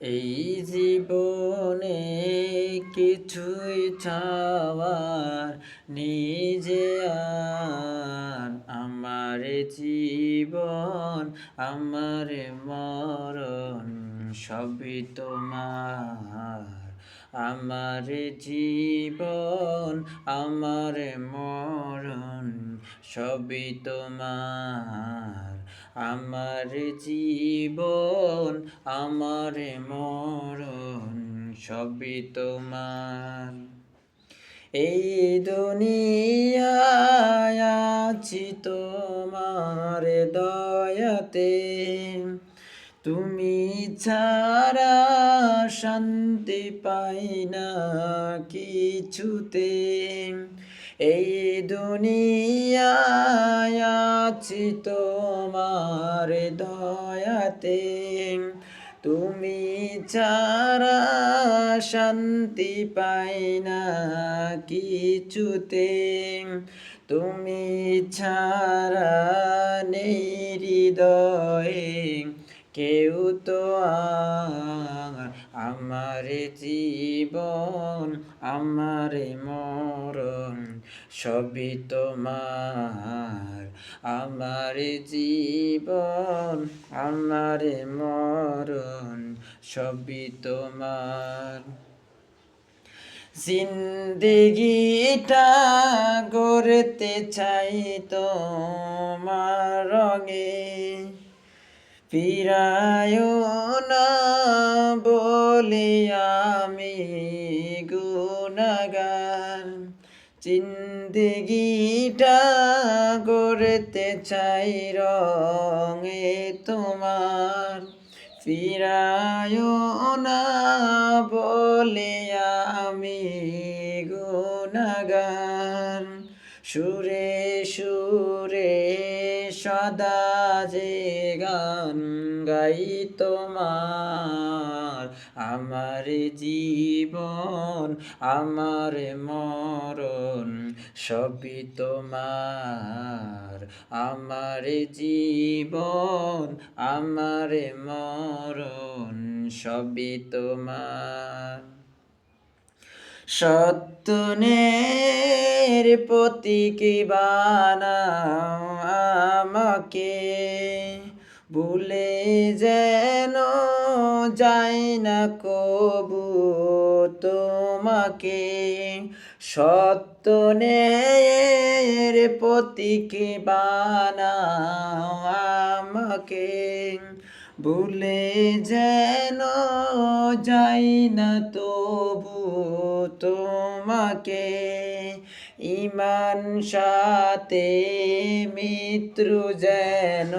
এই জীবনে কিছুই চাওয়ার নিজে আমার জীবন আমার মরণ সবই তোমার। আমার জীবন, আমার মরণ, সবই তোমার। আমার জীবন, আমার মরণ, সবই তোমার। এই দুনিয়ায় আছি তোমার দয়াতে। তুমি ছাড়া শান্তি পাই না কিছুতে। এই দুনিয়ায় আছি তোমার দয়াতে। তুমি ছাড়া শান্তি পাই না কিছুতে। তুমি ছাড়া নেই হৃদয়ে কেউ তো আর আমার জীবন, আমার মরণ সবই তোমার। আমার জীবন, আমার মরণ সবই তোমার। জিন্দিগিটা গড়তে চাই তোমার রঙে। ফিরায় না বলে আমি গুণগান। জিন্দগিটা গড়তে চাই রঙে তোমার। ফিরায় না বলে আমি গুণগান। সুরে সুরে সদা যে গান গাই তোমার। আমার জীবন, আমার মরণ সবই তোমার। আমার জীবন, আমার মরণ সবই তোমার। সত্যনের প্রতীকী বানাও আমাকে। ভুলে যেন যাই না কবু তোমাকে। সত্যনের প্রতীকী বানাও আমাকে। ভুলে যেন যাই না তবু তোমাকে। ইমান সাথে মিত্র যেন